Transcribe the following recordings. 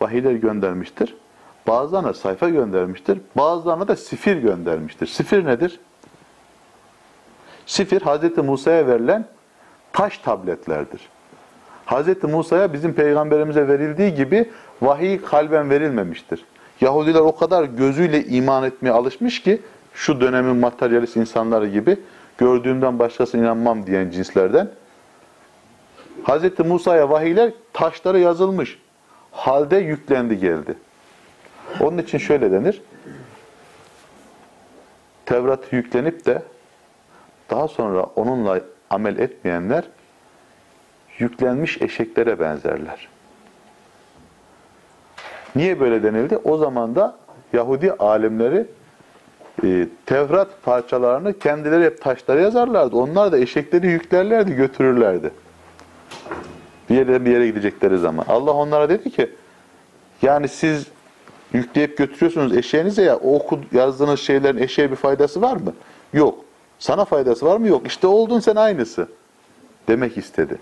vahiyler göndermiştir. Bazılarına sayfa göndermiştir. Bazılarına da sifir göndermiştir. Sifir nedir? Sifir Hz. Musa'ya verilen taş tabletlerdir. Hz. Musa'ya bizim peygamberimize verildiği gibi vahiy kalben verilmemiştir. Yahudiler o kadar gözüyle iman etmeye alışmış ki şu dönemin materyalist insanları gibi gördüğümden başkası inanmam diyen cinslerden. Hz. Musa'ya vahiyler taşlara yazılmış. Halde yüklendi geldi. Onun için şöyle denir. Tevrat yüklenip de daha sonra onunla amel etmeyenler yüklenmiş eşeklere benzerler. Niye böyle denildi? O zaman da Yahudi alimleri e, Tevrat parçalarını kendileri hep taşlara yazarlardı. Onlar da eşekleri yüklerlerdi, götürürlerdi. Bir yere bir yere gidecekleri zaman. Allah onlara dedi ki yani siz yükleyip götürüyorsunuz eşeğinize ya o oku, yazdığınız şeylerin eşeğe bir faydası var mı? Yok. Sana faydası var mı? Yok. İşte oldun sen aynısı. Demek istedi.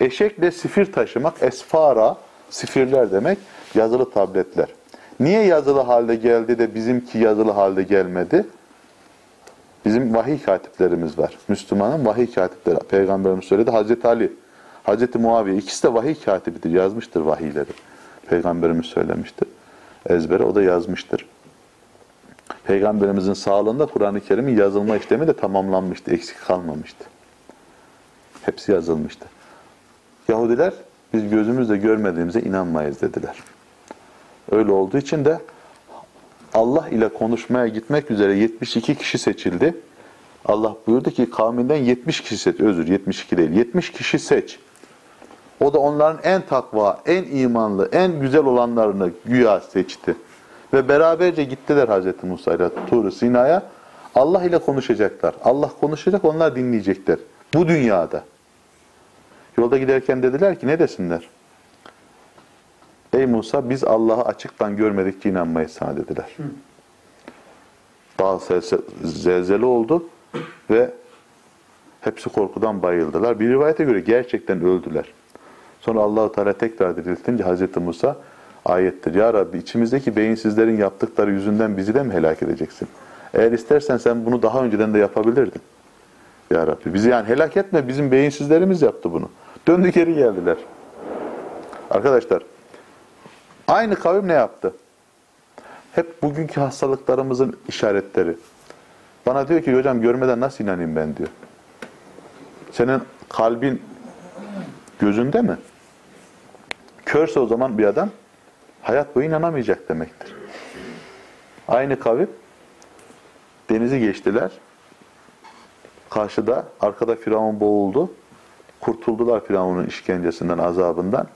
Eşekle sifir taşımak, esfara, sifirler demek, yazılı tabletler. Niye yazılı halde geldi de bizimki yazılı halde gelmedi? Bizim vahiy katiplerimiz var. Müslümanın vahiy katipleri. Peygamberimiz söyledi. Hazreti Ali, Hazreti Muaviye ikisi de vahiy katibidir. Yazmıştır vahiyleri. Peygamberimiz söylemiştir. Ezbere o da yazmıştır. Peygamberimizin sağlığında Kur'an-ı Kerim'in yazılma işlemi de tamamlanmıştı. Eksik kalmamıştı. Hepsi yazılmıştı. Yahudiler biz gözümüzle görmediğimize inanmayız dediler. Öyle olduğu için de Allah ile konuşmaya gitmek üzere 72 kişi seçildi. Allah buyurdu ki kavminden 70 kişi seç. Özür 72 değil. 70 kişi seç. O da onların en takva, en imanlı, en güzel olanlarını güya seçti. Ve beraberce gittiler Hz. Musa ile tur Sina'ya. Allah ile konuşacaklar. Allah konuşacak, onlar dinleyecekler. Bu dünyada. Yolda giderken dediler ki ne desinler? Ey Musa biz Allah'ı açıktan görmedikçe inanmayız sana dediler. Dağ zelzele oldu ve hepsi korkudan bayıldılar. Bir rivayete göre gerçekten öldüler. Sonra Allahu Teala tekrar diriltince Hazreti Musa ayettir. Ya Rabbi içimizdeki beyinsizlerin yaptıkları yüzünden bizi de mi helak edeceksin? Eğer istersen sen bunu daha önceden de yapabilirdin. Ya Rabbi bizi yani helak etme bizim beyinsizlerimiz yaptı bunu. Döndü geri geldiler. Arkadaşlar aynı kavim ne yaptı? Hep bugünkü hastalıklarımızın işaretleri. Bana diyor ki hocam görmeden nasıl inanayım ben diyor. Senin kalbin gözünde mi? Körse o zaman bir adam hayat boyu inanamayacak demektir. Aynı kavim denizi geçtiler. Karşıda, arkada Firavun boğuldu. Kurtuldular Firavun'un işkencesinden, azabından.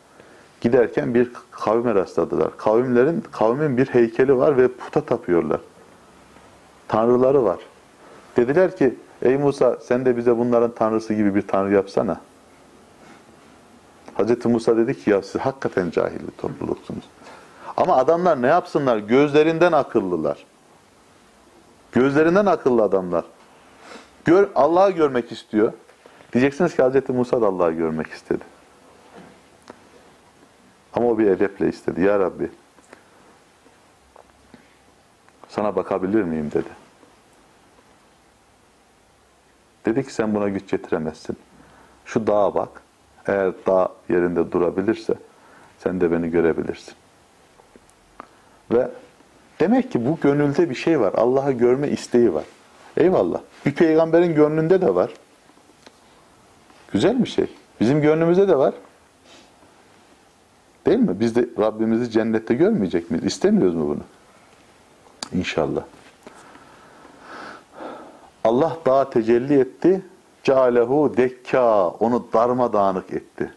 Giderken bir kavme rastladılar. Kavimlerin, kavmin bir heykeli var ve puta tapıyorlar. Tanrıları var. Dediler ki, ey Musa sen de bize bunların tanrısı gibi bir tanrı yapsana. Hz. Musa dedi ki ya siz hakikaten cahil bir topluluksunuz. Ama adamlar ne yapsınlar? Gözlerinden akıllılar. Gözlerinden akıllı adamlar. Gör, Allah'ı görmek istiyor. Diyeceksiniz ki Hz. Musa da Allah'ı görmek istedi. Ama o bir edeple istedi. Ya Rabbi sana bakabilir miyim dedi. Dedi ki sen buna güç getiremezsin. Şu dağa bak. Eğer dağ yerinde durabilirse sen de beni görebilirsin. Ve demek ki bu gönülde bir şey var. Allah'ı görme isteği var. Eyvallah. Bir peygamberin gönlünde de var. Güzel bir şey. Bizim gönlümüzde de var. Değil mi? Biz de Rabbimizi cennette görmeyecek miyiz? İstemiyoruz mu bunu? İnşallah. Allah dağa tecelli etti. Cealehu dekka. Onu darmadağınık etti.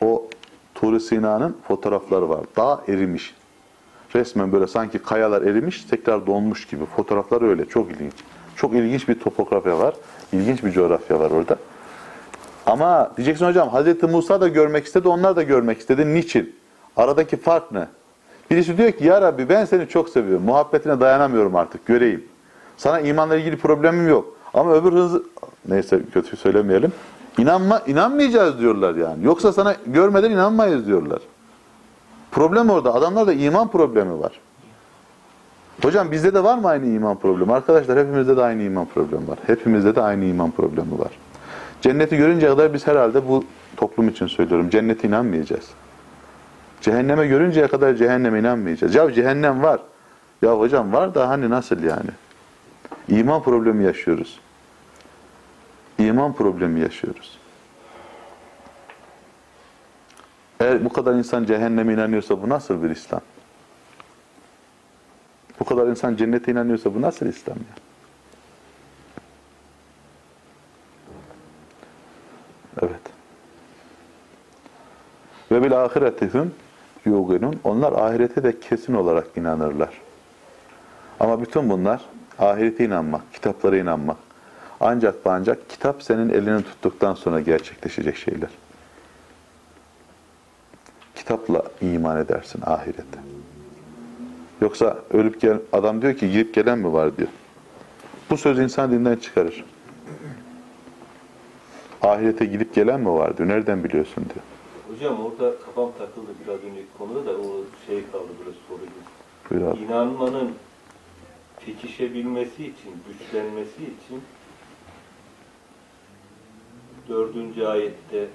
O Tur-i Sina'nın fotoğrafları var. Dağ erimiş. Resmen böyle sanki kayalar erimiş, tekrar donmuş gibi. Fotoğraflar öyle. Çok ilginç. Çok ilginç bir topografya var. İlginç bir coğrafya var orada. Ama diyeceksin hocam Hz. Musa da görmek istedi, onlar da görmek istedi. Niçin? Aradaki fark ne? Birisi diyor ki ya Rabbi ben seni çok seviyorum. Muhabbetine dayanamıyorum artık. Göreyim. Sana imanla ilgili problemim yok. Ama öbür hızı neyse kötü söylemeyelim. İnanma inanmayacağız diyorlar yani. Yoksa sana görmeden inanmayız diyorlar. Problem orada. Adamlarda iman problemi var. Hocam bizde de var mı aynı iman problemi? Arkadaşlar hepimizde de aynı iman problemi var. Hepimizde de aynı iman problemi var. Cenneti görünce kadar biz herhalde bu toplum için söylüyorum. Cennete inanmayacağız. Cehenneme görünceye kadar cehenneme inanmayacağız. Ya cehennem var. Ya hocam var da hani nasıl yani? İman problemi yaşıyoruz. İman problemi yaşıyoruz. Eğer bu kadar insan cehenneme inanıyorsa bu nasıl bir İslam? Bu kadar insan cennete inanıyorsa bu nasıl İslam ya? Evet. Ve bil ahiretihim yuqinun. Onlar ahirete de kesin olarak inanırlar. Ama bütün bunlar ahirete inanmak, kitaplara inanmak. Ancak ve ancak kitap senin elini tuttuktan sonra gerçekleşecek şeyler. Kitapla iman edersin ahirete. Yoksa ölüp gel adam diyor ki gidip gelen mi var diyor. Bu söz insan dinden çıkarır. Ahirete gidip gelen mi var diyor. Nereden biliyorsun diyor. Hocam orada kafam takıldı biraz önceki konuda da o şey kaldı biraz soru gibi. Buyur abi. İnanmanın pekişebilmesi için, güçlenmesi için dördüncü ayette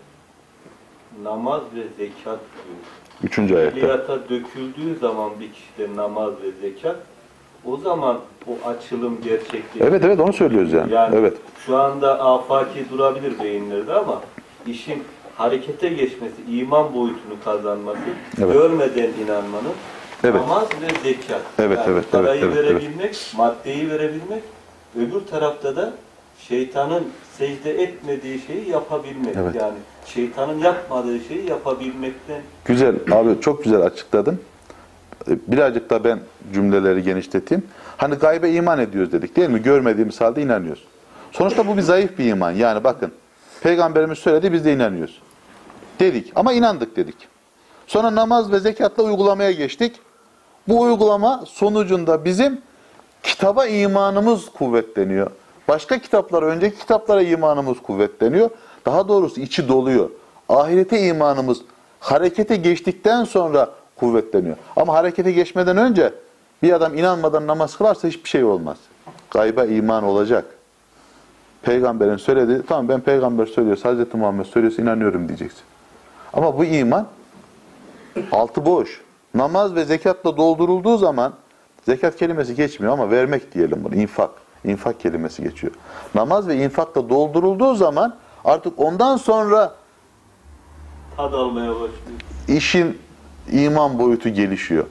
namaz ve zekat diyor. Üçüncü ayette. Fiiliyata döküldüğü zaman bir kişide namaz ve zekat o zaman o açılım gerçekleşiyor. Evet evet onu söylüyoruz yani. Yani Evet. şu anda afaki durabilir beyinlerde ama işin harekete geçmesi, iman boyutunu kazanması, Evet. görmeden inanmanın Evet. namaz ve zekat. Evet, yani evet, parayı evet, evet, verebilmek, maddeyi verebilmek, öbür tarafta da şeytanın secde etmediği şeyi yapabilmek. Evet. Yani şeytanın yapmadığı şeyi yapabilmekten Güzel abi çok güzel açıkladın. Ee, Birazcık da ben cümleleri genişleteyim. Hani gaybe iman ediyoruz dedik değil mi? Görmediğimiz halde inanıyoruz. Sonuçta bu bir zayıf bir iman. Yani bakın Peygamberimiz söyledi biz de inanıyoruz. Dedik ama inandık dedik. Sonra namaz ve zekatla uygulamaya geçtik. Bu uygulama sonucunda bizim kitaba imanımız kuvvetleniyor. Başka kitaplara, önceki kitaplara imanımız kuvvetleniyor. Daha doğrusu içi doluyor. Ahirete imanımız harekete geçtikten sonra kuvvetleniyor. Ama harekete geçmeden önce bir adam inanmadan namaz kılarsa hiçbir şey olmaz. Gayba iman olacak. Peygamberin söylediği, tamam ben peygamber söylüyorsa, Hazreti Muhammed söylüyorsa inanıyorum diyeceksin. Ama bu iman altı boş. Namaz ve zekatla doldurulduğu zaman zekat kelimesi geçmiyor ama vermek diyelim bunu. infak. İnfak kelimesi geçiyor. Namaz ve infakla doldurulduğu zaman artık ondan sonra tad almaya başlıyor. işin iman boyutu gelişiyor.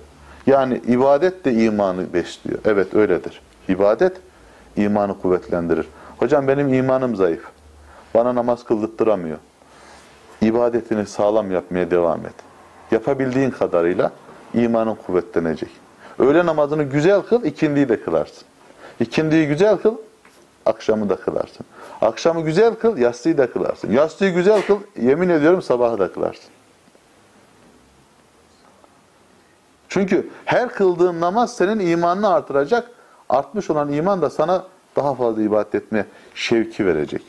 Yani ibadet de imanı besliyor. Evet öyledir. İbadet imanı kuvvetlendirir. Hocam benim imanım zayıf. Bana namaz kıldırttıramıyor. İbadetini sağlam yapmaya devam et. Yapabildiğin kadarıyla imanın kuvvetlenecek. Öğle namazını güzel kıl, ikindiyi de kılarsın. İkindiyi güzel kıl, akşamı da kılarsın. Akşamı güzel kıl, yatsıyı da kılarsın. Yatsıyı güzel kıl, yemin ediyorum sabahı da kılarsın. Çünkü her kıldığın namaz senin imanını artıracak. Artmış olan iman da sana daha fazla ibadet etmeye şevki verecek.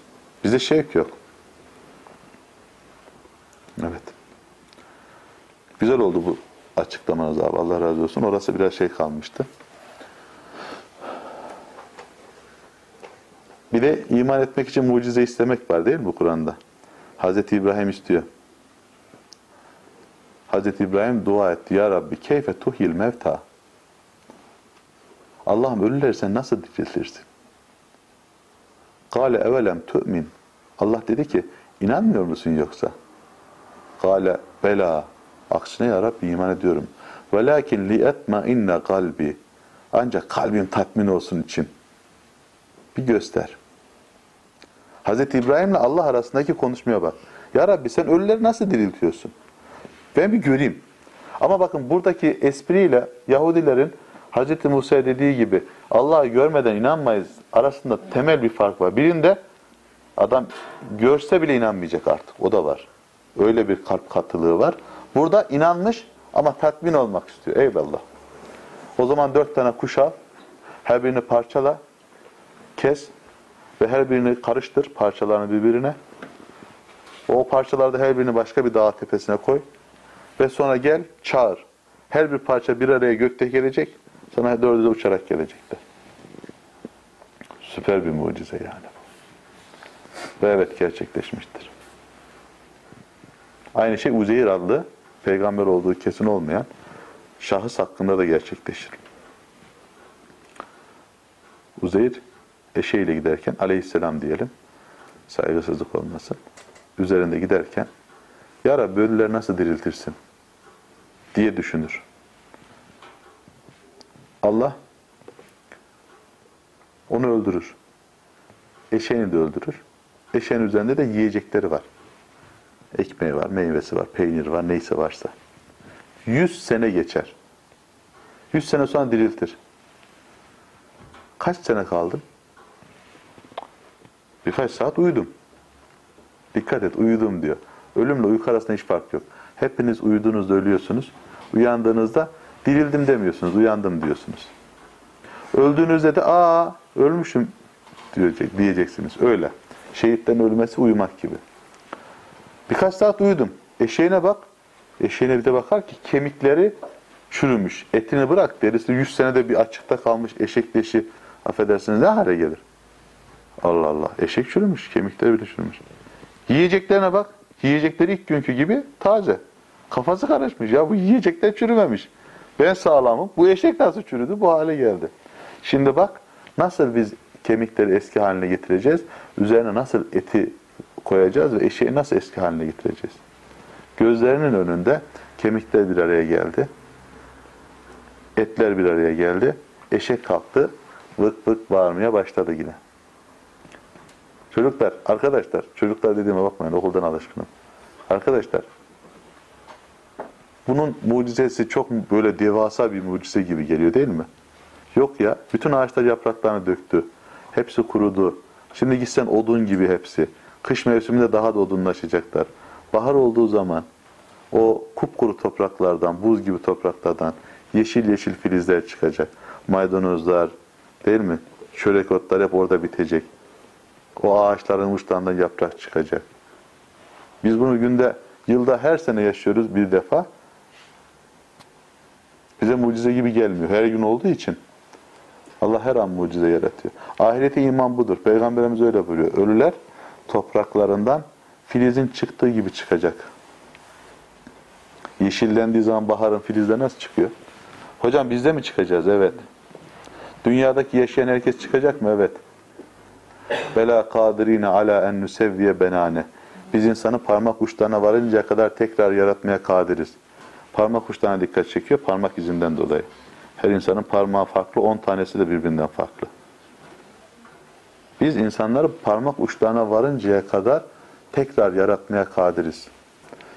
Bize şevk yok. Evet. Güzel oldu bu açıklamanız abi. Allah razı olsun. Orası biraz şey kalmıştı. Bir de iman etmek için mucize istemek var değil mi bu Kur'an'da? Hazreti İbrahim istiyor. Hazreti İbrahim dua etti. Ya Rabbi keyfe tuhil mevta. Allah'ım ölüleri sen nasıl diriltirsin? Kale evelem tu'min. Allah dedi ki inanmıyor musun yoksa? Kale bela. Aksine ya Rabbi iman ediyorum. Velakin li etma inne kalbi. Ancak kalbim tatmin olsun için. Bir göster. Hazreti İbrahim'le Allah arasındaki konuşmaya bak. Ya Rabbi sen ölüleri nasıl diriltiyorsun? Ben bir göreyim. Ama bakın buradaki espriyle Yahudilerin Hz. Musa dediği gibi Allah'ı görmeden inanmayız arasında temel bir fark var. Birinde adam görse bile inanmayacak artık. O da var. Öyle bir kalp katılığı var. Burada inanmış ama tatmin olmak istiyor. Eyvallah. O zaman dört tane kuş al. Her birini parçala. Kes. Ve her birini karıştır parçalarını birbirine. O parçalarda her birini başka bir dağ tepesine koy. ve sonra gel çağır. Her bir parça bir araya gökte gelecek. Sana dördü de uçarak gelecekler. Süper bir mucize yani bu. Ve evet gerçekleşmiştir. Aynı şey Uzeyr adlı peygamber olduğu kesin olmayan şahıs hakkında da gerçekleşir. Uzeyr eşeğiyle giderken aleyhisselam diyelim saygısızlık olmasın. Üzerinde giderken Ya Rabbi ölüleri nasıl diriltirsin? diye düşünür. Allah onu öldürür. Eşeğini de öldürür. Eşeğin üzerinde de yiyecekleri var. Ekmeği var, meyvesi var, peynir var, neyse varsa. Yüz sene geçer. Yüz sene sonra diriltir. Kaç sene kaldın? Birkaç saat uyudum. Dikkat et, uyudum diyor. Ölümle uyku arasında hiç fark yok. Hepiniz uyuduğunuzda ölüyorsunuz. Uyandığınızda dirildim demiyorsunuz, uyandım diyorsunuz. Öldüğünüzde de aa ölmüşüm diyecek, diyeceksiniz. Öyle. Şehitten ölmesi uyumak gibi. Birkaç saat uyudum. Eşeğine bak. Eşeğine bir de bakar ki kemikleri çürümüş. Etini bırak derisi 100 senede bir açıkta kalmış eşek leşi affedersiniz ne hale gelir? Allah Allah. Eşek çürümüş. Kemikleri bile çürümüş. Yiyeceklerine bak. Yiyecekleri ilk günkü gibi taze. Kafası karışmış. Ya bu yiyecekler çürümemiş. Ben sağlamım. Bu eşek nasıl çürüdü? Bu hale geldi. Şimdi bak nasıl biz kemikleri eski haline getireceğiz? Üzerine nasıl eti koyacağız ve eşeği nasıl eski haline getireceğiz? Gözlerinin önünde kemikler bir araya geldi. Etler bir araya geldi. Eşek kalktı. Vık vık bağırmaya başladı yine. Çocuklar, arkadaşlar, çocuklar dediğime bakmayın, okuldan alışkınım. Arkadaşlar, bunun mucizesi çok böyle devasa bir mucize gibi geliyor değil mi? Yok ya, bütün ağaçlar yapraklarını döktü. Hepsi kurudu. Şimdi gitsen odun gibi hepsi. Kış mevsiminde daha da odunlaşacaklar. Bahar olduğu zaman o kupkuru topraklardan, buz gibi topraklardan yeşil yeşil filizler çıkacak. Maydanozlar, değil mi? Çörek otlar hep orada bitecek. O ağaçların uçlarından yaprak çıkacak. Biz bunu günde, yılda her sene yaşıyoruz bir defa. Bize mucize gibi gelmiyor. Her gün olduğu için. Allah her an mucize yaratıyor. Ahirete iman budur. Peygamberimiz öyle buyuruyor. Ölüler topraklarından filizin çıktığı gibi çıkacak. Yeşillendiği zaman baharın filizleri nasıl çıkıyor? Hocam biz de mi çıkacağız? Evet. Dünyadaki yaşayan herkes çıkacak mı? Evet. Bela kadirine ala en nusevviye benane. Biz insanı parmak uçlarına varıncaya kadar tekrar yaratmaya kadiriz. Parmak uçlarına dikkat çekiyor, parmak izinden dolayı. Her insanın parmağı farklı, on tanesi de birbirinden farklı. Biz insanları parmak uçlarına varıncaya kadar tekrar yaratmaya kadiriz.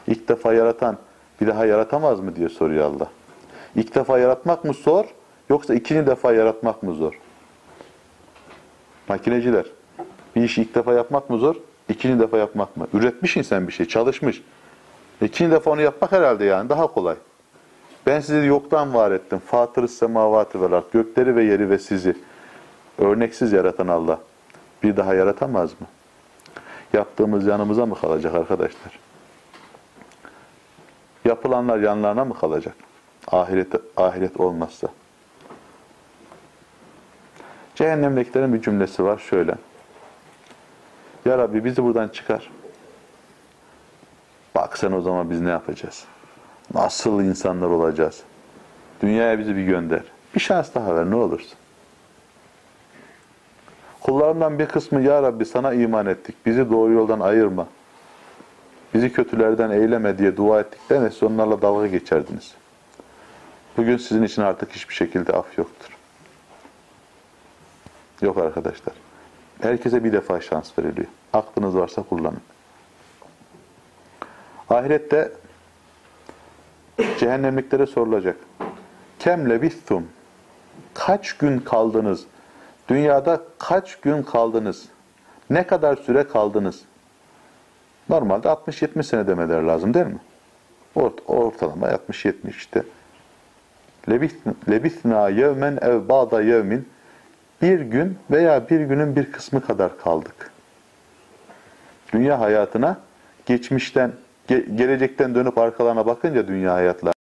İlk defa yaratan bir daha yaratamaz mı diye soruyor Allah. İlk defa yaratmak mı zor, yoksa ikinci defa yaratmak mı zor? Makineciler, bir işi ilk defa yapmak mı zor, ikinci defa yapmak mı? Üretmiş insan bir şey, çalışmış. İkinci defa onu yapmak herhalde yani daha kolay. Ben sizi yoktan var ettim. Fatır-ı semavatı vel ard. Gökleri ve yeri ve sizi. Örneksiz yaratan Allah. Bir daha yaratamaz mı? Yaptığımız yanımıza mı kalacak arkadaşlar? Yapılanlar yanlarına mı kalacak? Ahiret, ahiret olmazsa. Cehennemdekilerin bir cümlesi var şöyle. Ya Rabbi bizi buradan çıkar. Bak sen o zaman biz ne yapacağız? Nasıl insanlar olacağız? Dünyaya bizi bir gönder. Bir şans daha ver ne olursun. Kullarından bir kısmı Ya Rabbi sana iman ettik. Bizi doğru yoldan ayırma. Bizi kötülerden eyleme diye dua ettiklerinde siz onlarla dalga geçerdiniz. Bugün sizin için artık hiçbir şekilde af yoktur. Yok arkadaşlar. Herkese bir defa şans veriliyor. Aklınız varsa kullanın. Ahirette cehennemliklere sorulacak. Kem lebithum? Kaç gün kaldınız? Dünyada kaç gün kaldınız? Ne kadar süre kaldınız? Normalde 60-70 sene demeleri lazım değil mi? Ort ortalama 60-70 işte. Lebithna yevmen ev ba'da yevmin bir gün veya bir günün bir kısmı kadar kaldık. Dünya hayatına geçmişten ge- gelecekten dönüp arkalarına bakınca dünya hayatlar